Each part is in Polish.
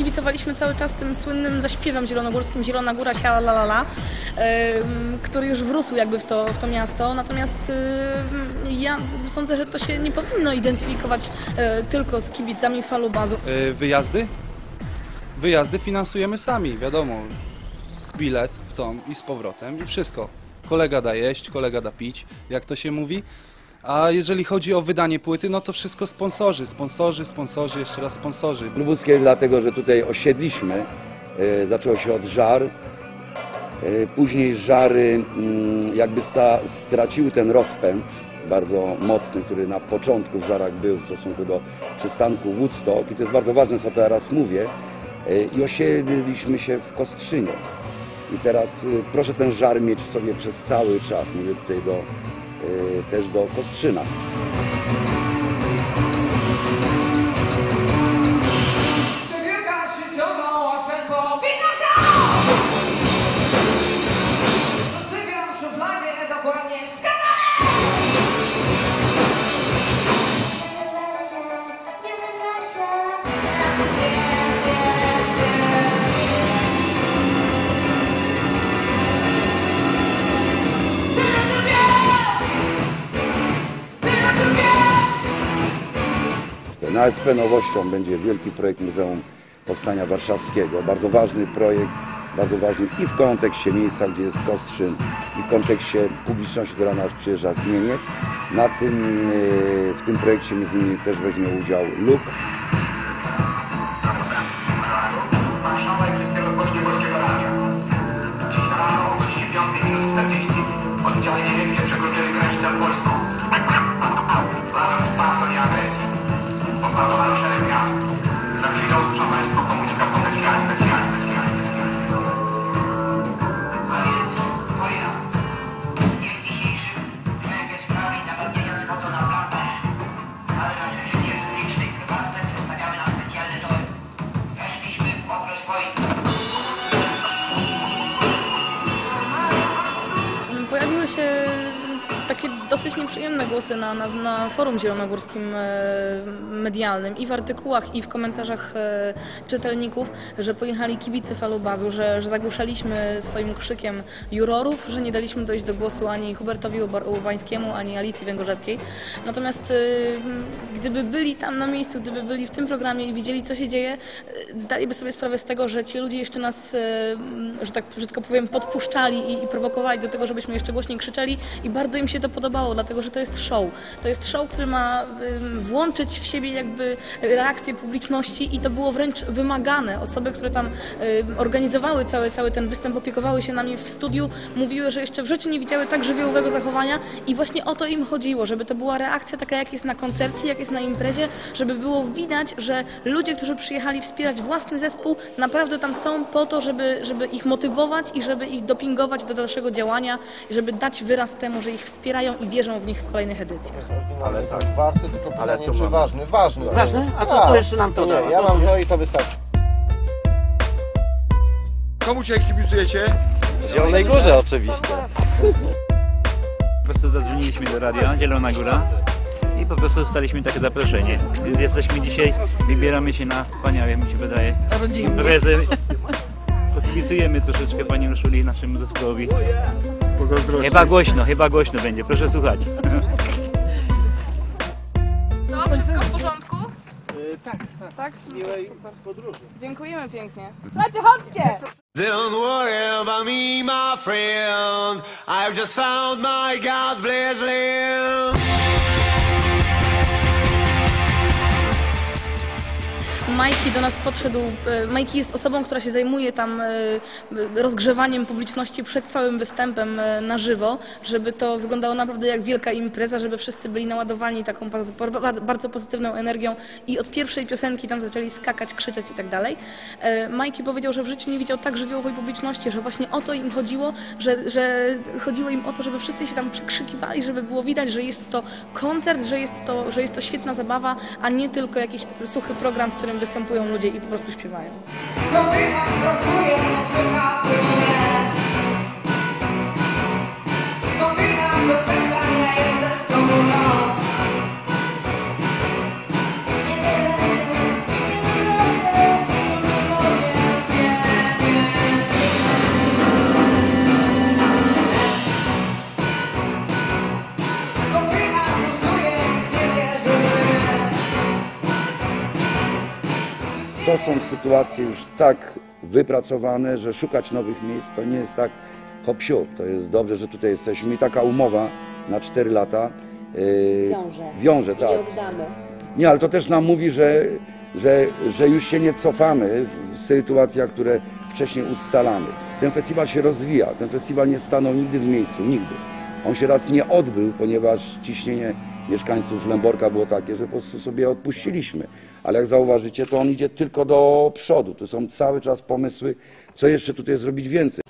kibicowaliśmy cały czas tym słynnym zaśpiewem zielonogórskim Zielona Góra, siala la la la, który już wrósł jakby w to, w to miasto. Natomiast ja sądzę, że to się nie powinno identyfikować e, tylko z kibicami falubazu. Y, Wyjazdy? Wyjazdy finansujemy sami, wiadomo. Bilet w tą i z powrotem i wszystko. Kolega da jeść, kolega da pić, jak to się mówi. A jeżeli chodzi o wydanie płyty, no to wszystko sponsorzy, sponsorzy, sponsorzy, jeszcze raz sponsorzy. Lubuskie dlatego, że tutaj osiedliśmy. E, Zaczęło się od żar. E, Później żary mm, jakby straciły ten rozpęd bardzo mocny, który na początku w żarach był w stosunku do przystanku Woodstock. I to jest bardzo ważne, co teraz mówię. E, I osiedliliśmy się w Kostrzynie. I teraz proszę ten żar mieć w sobie przez cały czas. Mówię tutaj do, też do Kostrzyna. Na SP nowością będzie wielki projekt Muzeum Powstania Warszawskiego. Bardzo ważny projekt, bardzo ważny i w kontekście miejsca, gdzie jest Kostrzyn, i w kontekście publiczności, która nas przyjeżdża z Niemiec. Na tym, e, w tym projekcie między innymi też weźmie udział LUK. Takie dosyć nieprzyjemne głosy na, na, na forum zielonogórskim e, medialnym i w artykułach, i w komentarzach e, czytelników, że pojechali kibice falubazu, że, że zagłuszaliśmy swoim krzykiem jurorów, że nie daliśmy dojść do głosu ani Hubertowi Urbańskiemu, ani Alicji Węgorzewskiej. Natomiast e, gdyby byli tam na miejscu, gdyby byli w tym programie i widzieli, co się dzieje, e, zdaliby sobie sprawę z tego, że ci ludzie jeszcze nas, e, że tak brzydko powiem, podpuszczali i, i prowokowali do tego, żebyśmy jeszcze głośniej krzyczeli i bardzo im się to podobało, dlatego że to jest show. To jest show, który ma włączyć w siebie jakby reakcję publiczności i to było wręcz wymagane. Osoby, które tam organizowały cały, cały ten występ, opiekowały się nami w studiu, mówiły, że jeszcze w życiu nie widziały tak żywiołowego zachowania i właśnie o to im chodziło, żeby to była reakcja taka, jak jest na koncercie, jak jest na imprezie, żeby było widać, że ludzie, którzy przyjechali wspierać własny zespół, naprawdę tam są po to, żeby, żeby ich motywować i żeby ich dopingować do dalszego działania, i żeby dać wyraz temu, że ich wspierają i wierzą w nich w kolejnych edycjach. Ale tak. Warty, tylko pytanie, czy mam- ważny? Ważny. Ważny? A to- Tak. to jeszcze nam to nie, da. Ja To- mam to i to wystarczy. Komu dzisiaj kibicujecie? Zielonej Górze oczywiście. Po prostu zadzwoniliśmy do radia Zielona Góra po prostu dostaliśmy takie zaproszenie. Więc jesteśmy dzisiaj, wybieramy się na wspaniałe, mi się wydaje, Rodzinnie. imprezę. Pokibicujemy troszeczkę Pani Urszuli, naszemu zespołowi. Pozazdrościć. Chyba głośno, chyba głośno będzie, proszę słuchać. No, wszystko w porządku? tak, tak. Tak? Miłej podróży. Dziękujemy pięknie. Słuchajcie, chodźcie! Don't worry about me, my friend. I've just found my God bless land. Majki do nas podszedł. e, Majki jest osobą, która się zajmuje tam e, rozgrzewaniem publiczności przed całym występem e, na żywo, żeby to wyglądało naprawdę jak wielka impreza, żeby wszyscy byli naładowani taką bardzo- pozytywną energią i od pierwszej piosenki tam zaczęli skakać, krzyczeć i tak dalej. E, Majki powiedział, że w życiu nie widział tak żywiołowej publiczności, że właśnie o to im chodziło, że, że chodziło im o to, żeby wszyscy się tam przekrzykiwali, żeby było widać, że jest to koncert, że jest to, że jest to świetna zabawa, a nie tylko jakiś suchy program, w którym występują ludzie i po prostu śpiewają. Pracuje, to komórką. To są sytuacje już tak wypracowane, że szukać nowych miejsc to nie jest tak hop To jest dobrze, że tutaj jesteśmy i taka umowa na 4 lata yy, Wiąże. wiąże tak. nie oddamy. Nie, ale to też nam mówi, że, że, że już się nie cofamy w sytuacjach, które wcześniej ustalamy. Ten festiwal się rozwija, ten festiwal nie stanął nigdy w miejscu, nigdy. On się raz nie odbył, ponieważ ciśnienie mieszkańców Lęborka było takie, że po prostu sobie odpuściliśmy. Ale jak zauważycie, to on idzie tylko do przodu. Tu są cały czas pomysły, co jeszcze tutaj zrobić więcej.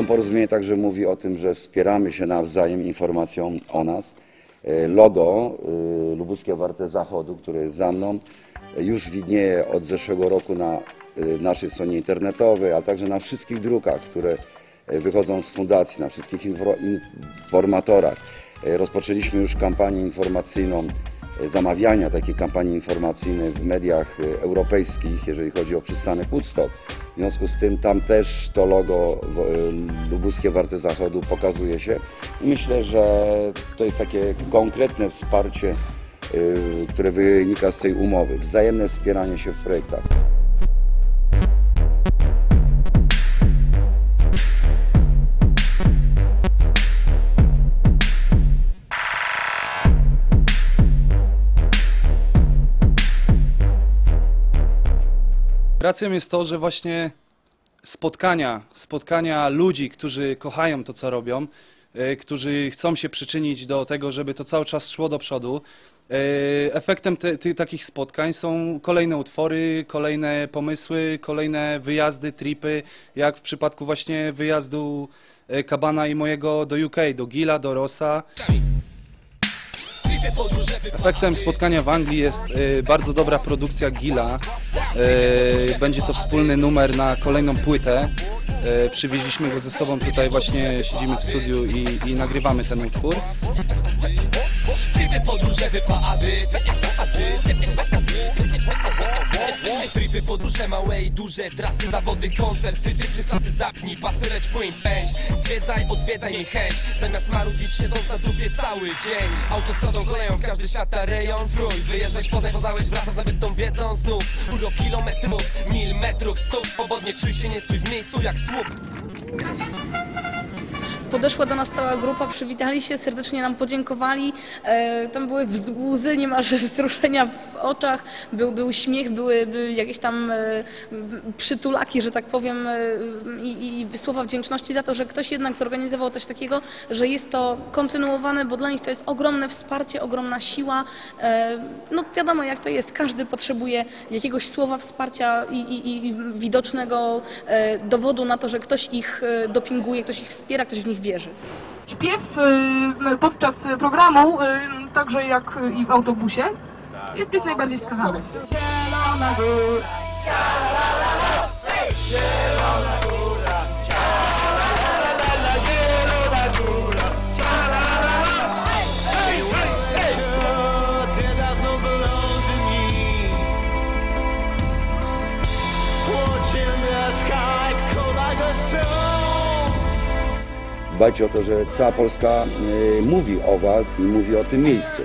To porozumienie także mówi o tym, że wspieramy się nawzajem informacją o nas. E, Logo e, Lubuskie Warte Zachodu, które jest za mną, e, już widnieje od zeszłego roku na naszej stronie internetowej, a także na wszystkich drukach, które wychodzą z fundacji, na wszystkich info- informatorach. Rozpoczęliśmy już kampanię informacyjną zamawiania takiej kampanii informacyjnej w mediach europejskich, jeżeli chodzi o przystanek Woodstock. W związku z tym tam też to logo e, lubuskie Warte Zachodu pokazuje się i myślę, że to jest takie konkretne wsparcie, e, które wynika z tej umowy, wzajemne wspieranie się w projektach. Racją jest to, że właśnie spotkania, spotkania ludzi, którzy kochają to, co robią, e, którzy chcą się przyczynić do tego, żeby to cały czas szło do przodu. e, Efektem te, ty, takich spotkań są kolejne utwory, kolejne pomysły, kolejne wyjazdy, tripy, jak w przypadku właśnie wyjazdu e, Kabana i mojego do UK, do Gila, do Rossa. Efektem spotkania w Anglii jest e, bardzo dobra produkcja Gila. E, będzie to wspólny numer na kolejną płytę. E, przywieźliśmy go ze sobą tutaj, właśnie siedzimy w studiu i, i nagrywamy ten utwór. Tripy, podróże, małe i duże. Trasy, zawody, koncert Ty czy czasy zapnij, pasy, leć, płyń, pędź. Zwiedzaj, odwiedzaj mi chęć. Zamiast marudzić siedząc na dupie cały dzień. Autostradą koleją każdy świata rejon Frój, wyjeżdżać, poznaj, poznałeś Wracasz nabytą wiedzą znów. Uro kilometrów, mil metrów, stóp Swobodnie czuj się, nie stój w miejscu jak słup Podeszła do nas cała grupa, przywitali się, serdecznie nam podziękowali. E, tam były łzy, niemalże wzruszenia w oczach, był, był śmiech, były, były jakieś tam e, przytulaki, że tak powiem, e, i, i słowa wdzięczności za to, że ktoś jednak zorganizował coś takiego, że jest to kontynuowane, bo dla nich to jest ogromne wsparcie, ogromna siła. No wiadomo jak to jest, każdy potrzebuje jakiegoś słowa wsparcia i, i, i widocznego dowodu na to, że ktoś ich dopinguje, ktoś ich wspiera, ktoś w nich wierzy. Śpiew y, podczas programu, y, także jak i w autobusie, jest jak najbardziej wskazany. Teraz Dbajcie o to, że cała Polska e, mówi o Was i mówi o tym miejscu.